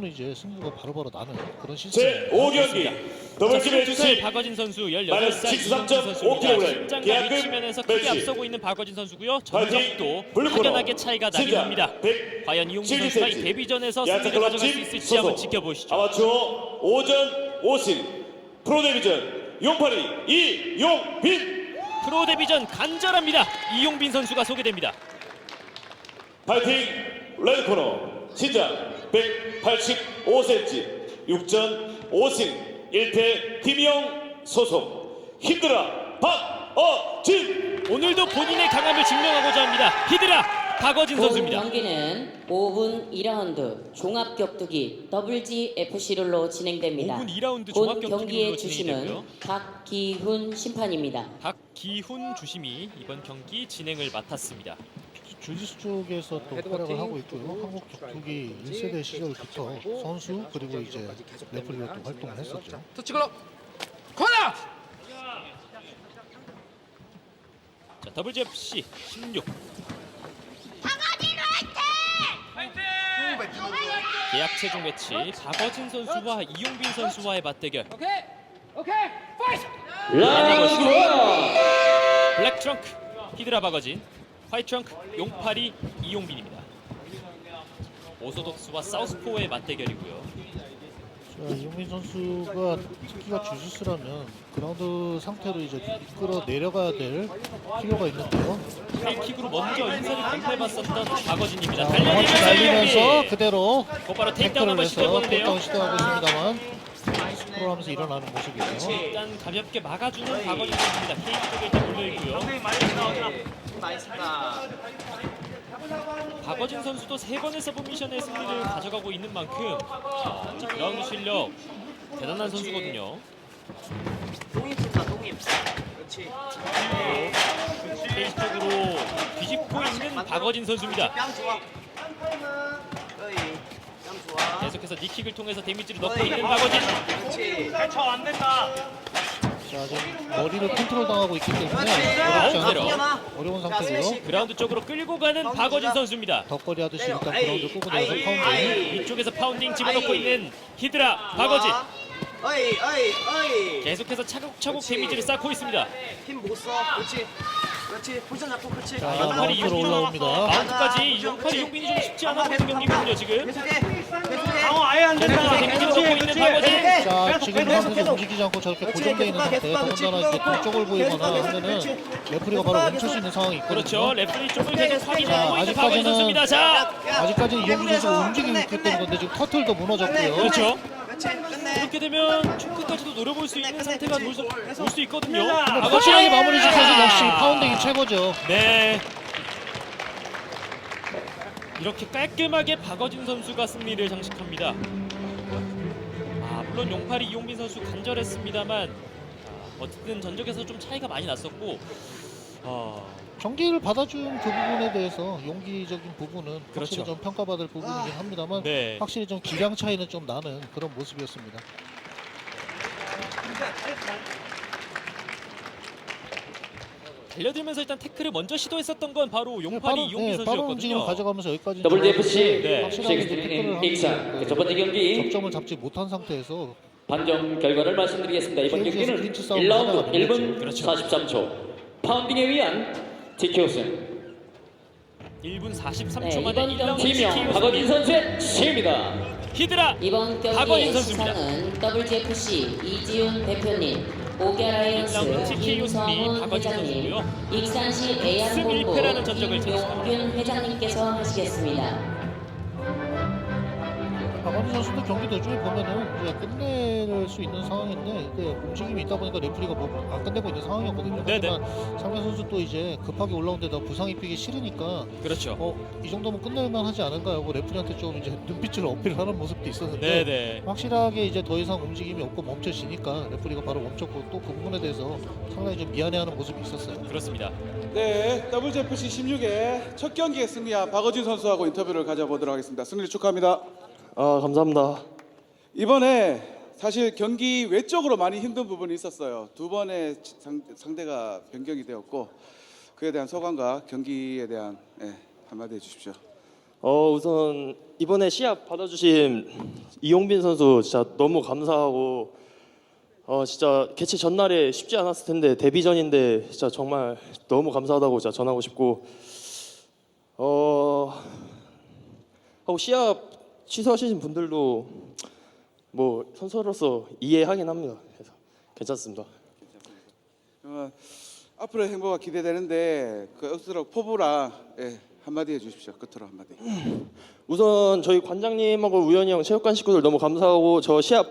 보면 이제 승부가 바로바로 나는 그런 제 시스템. 5경기 자, 더블스 22살 매치 박어진 선수 마이너스 18살 이동준 13.5 선수입니다. 신장과 위치면에서 크게. 앞서고 있는 박어진 선수고요. 전적도. 확연하게 차이가 나긴 합니다. 100 과연 이용준 70 선수가 이. 데뷔전에서 승리를 가져갈 수 있을지 한번. 지켜보시죠. 아마추어 오전 오신 프로데비전 용팔이 이용빈 프로 데뷔전 간절합니다. 이용빈 선수가 소개됩니다. 파이팅 레드코너 신장 185cm 6전 5승 1패 김영 소속 힘들어 박어진 오늘도 본인의 강함을 증명하고자 합니다. 히드라 박어진 본 선수입니다. 경기는 5분 2라운드 종합 격투기 WGFC 룰로 진행됩니다. 5분 2라운드 본 종합 격투기 경기의 되고요. 주심은 박기훈 심판입니다. 박기훈 주심이 이번 경기 진행을 맡았습니다. 주짓수 쪽에서 또 활약을 하고 있고요. 한국 격투기 1세대 시절부터 선수 그리고 이제 레프리로 또 활동을 했었죠. 터치 걸어 코너! 자, WGFC 16 계약 최종 매치 박어진 선수와 이용빈 선수와의 맞대결. 오케이 오케이 파이트 블랙 트렁크 히드라 박어진 화이트 트렁크 용팔이 이용빈입니다. 오소독스와 사우스포의 맞대결이고요. 자, 이용민 선수가 특기가 주짓수라면 그라운드 상태로 이제 이끌어 내려가야 될 필요가 있는데요. 테이킥으로 먼저 인사를 공패봤었던 박어진입니다. 자, 이용빈 그대로 곧바로 테이크다운 태클을 한번 해서 시도해보는데요. 폴다운 시도하고 있습니다만 스크롤하면서 일어나는 모습이죠. 일단 가볍게 막아주는 박어진 선수입니다. 케이크 쪽에 일단 몰려있고요. 박어진 선수도 세 번의 서브미션의 승리를 가져가고 있는 만큼 자, 이 그라운드 실력 대단한 선수거든요. 페이스 쪽으로 뒤집고 있는 박어진 선수입니다. 계속해서 니킥을 통해서 데미지를 넣고 있는 박어진. 자, 지금 머리를 컨트롤 당하고 있기 때문에 아, 어렵지. 않은 어려운 상태고요. 그라운드 쪽으로 끌고 가는 박어진 선수입니다. 덕거리 하듯이 일단 그라운드 끄고 내서 파운딩. 위쪽에서 파운딩 집어넣고 있는 히드라 박어진 어이 어이 어이 계속해서 차곡차곡 그렇지. 데미지를 쌓고 있습니다. 힘 못 써 그렇지 그렇지 포지션 잡고 그렇지 자, 마운트로 이용빈 올라옵니다. 마운트까지 용팔이 이용빈이 좀 쉽지 않아 보이는 경기거든요 지금. 계속해 계속해 강호 아예 안 된다. 상태에서 움직이지 않고 저렇게 고정되어 있는 상태, 더군다나 이제 동쪽을 보이거나 하면은 레프리가 바로 멈출 수 있는 상황이 있거든요. 그렇죠. 레프리 쪽을 계속 확인하고 있는 아직까지는- 박어진 선수입니다. 자, 아직까지는 이용준 선수가 움직이고 있기 때문에 지금 터틀도 무너졌고요. 그렇죠. 이렇게 되면 초크까지도 노려볼 수 있는 상태가 올 수 있거든요. 확실하게 마무리 지켜서 역시 파운딩이 최고죠. 네. 이렇게 깔끔하게 박어진 선수가 승리를 장식합니다. 아, 물론 용팔이 이용빈 선수 간절했습니다만 아, 어쨌든 전적에서 좀 차이가 많이 났었고 어, 경기를 받아준 그 부분에 대해서 용기적인 부분은 그렇죠. 확실히 좀 평가받을 부분이긴 합니다만 네. 확실히 좀 기량 차이는 좀 나는 그런 모습이었습니다. 달려들면서 일단 태클을 먼저 시도했었던 건 바로 용팔이 바로, 이용빈 네, 선수였거든요. 가져가면서 여기까지 WFC 네. 확실하게 이제 태클을 16 하고 익산 그첫 번째 경기 접점을 잡지 못한 상태에서 판정 결과를 말씀드리겠습니다. 이번 KBS 경기는 클린치 싸움을 1라운드 하다가 1분 그렇죠. 43초 파운딩에 의한 TKO 승 1분 43초 네, 만에 이번 1라운드 경기 팀명 승리. 선수의 승입니다. 히드라 이번 박원인 경기의 선수입니다. 시상은 WGFC 이지훈 대표님, 오게라이언스 김성훈 회장님. 익산시 전적을 김용균 회장님께서 하시겠습니다. 박원희 선수도 경기 도중에 보면은 이제 끝낼 수 있는 상황인데 이게 움직임이 있다 보니까 레프리가 뭐안 끝내고 있는 상황이었거든요. 네네. 하지만 상대 선수 또 이제 급하게 올라온 데다 부상 입히기 싫으니까 그렇죠. 어 이 정도면 끝낼만 하지 않을까 하고 레프리한테 좀 이제 눈빛을 어필하는 모습도 있었는데 네네. 확실하게 이제 더 이상 움직임이 없고 멈춰지니까 레프리가 바로 멈췄고 또 그 부분에 대해서 상당히 좀 미안해하는 모습이 있었어요. 그렇습니다. 네, WFC 16의 첫 경기에 승리한 박어진 선수하고 인터뷰를 가져보도록 하겠습니다. 승리 축하합니다. 아 감사합니다. 이번에 사실 경기 외적으로 많이 힘든 부분이 있었어요. 두 번의 상, 상대가 변경이 되었고 그에 대한 소감과 경기에 대한 예, 한마디 해주십시오. 어 우선 이번에 시합 받아주신 이용빈 선수 진짜 너무 감사하고 어 진짜 개최 전날에 쉽지 않았을 텐데 데뷔전인데 진짜 정말 너무 감사하다고 진짜 전하고 싶고 어 하고 시합 취소하신 분들도 뭐 선수로서 이해하긴 합니다. 그래서 괜찮습니다. 어, 앞으로 행보가 기대되는데 그 억수로 포부랑 예, 한마디 해주십시오. 끝으로 한마디. 우선 저희 관장님하고 우연히 형 체육관 식구들 너무 감사하고 저 시합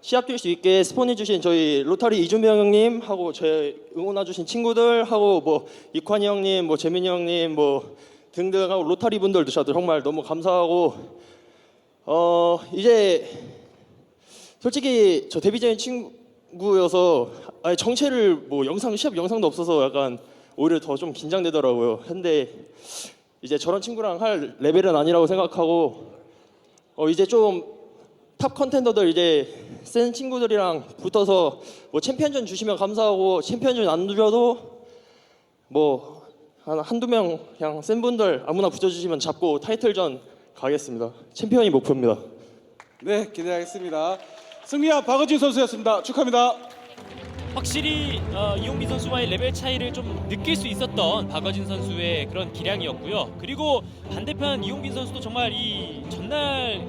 시합 뛸 수 있게 스폰해 주신 저희 로타리 이준병 형님 하고 제 응원해 주신 친구들 하고 뭐 이관이 형님 뭐 재민이 형님 뭐 등등 하고 로타리 분들도 저도 정말 너무 감사하고 어 이제 솔직히 저 데뷔 전인 친구여서 아예 정체를 뭐 영상 시합 영상도 없어서 약간 오히려 더 좀 긴장되더라고요. 근데 이제 저런 친구랑 할 레벨은 아니라고 생각하고 어 이제 좀 탑 컨텐더들 이제 센 친구들이랑 붙어서 뭐 챔피언전 주시면 감사하고 챔피언전 안 주셔도 뭐 한 한두 명 그냥 센 분들 아무나 붙여주시면 잡고 타이틀전 가겠습니다. 챔피언이 목표입니다. 네, 기대하겠습니다. 승리한 박어진 선수였습니다. 축하합니다. 확실히 어, 이용민 선수와의 레벨 차이를 좀 느낄 수 있었던 박어진 선수의 그런 기량이었고요. 그리고 반대편 이용빈 선수도 정말 이 전날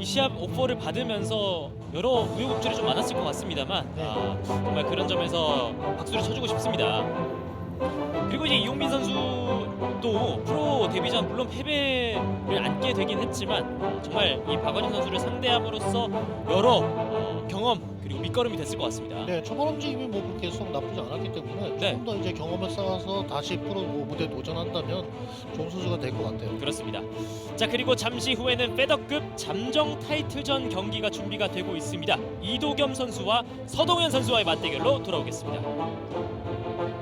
이 시합 오퍼를 받으면서 여러 우여곡절이 좀 많았을 것 같습니다만 아, 정말 그런 점에서 박수를 쳐주고 싶습니다. 그리고 이제 이용민 선수도 프로 데뷔 전 물론 패배를 안게 되긴 했지만 어, 정말 이 박원진 선수를 상대함으로써 여러 어, 경험 그리고 밑거름이 됐을 것 같습니다. 네, 초반 움직임이 뭐 그렇게 썩 나쁘지 않았기 때문에 네. 조금 더 이제 경험을 쌓아서 다시 프로 뭐 무대 도전한다면 좋은 선수가 될 것 같아요. 그렇습니다. 자 그리고 잠시 후에는 페더급 잠정 타이틀전 경기가 준비가 되고 있습니다. 이도겸 선수와 서동현 선수와의 맞대결로 돌아오겠습니다.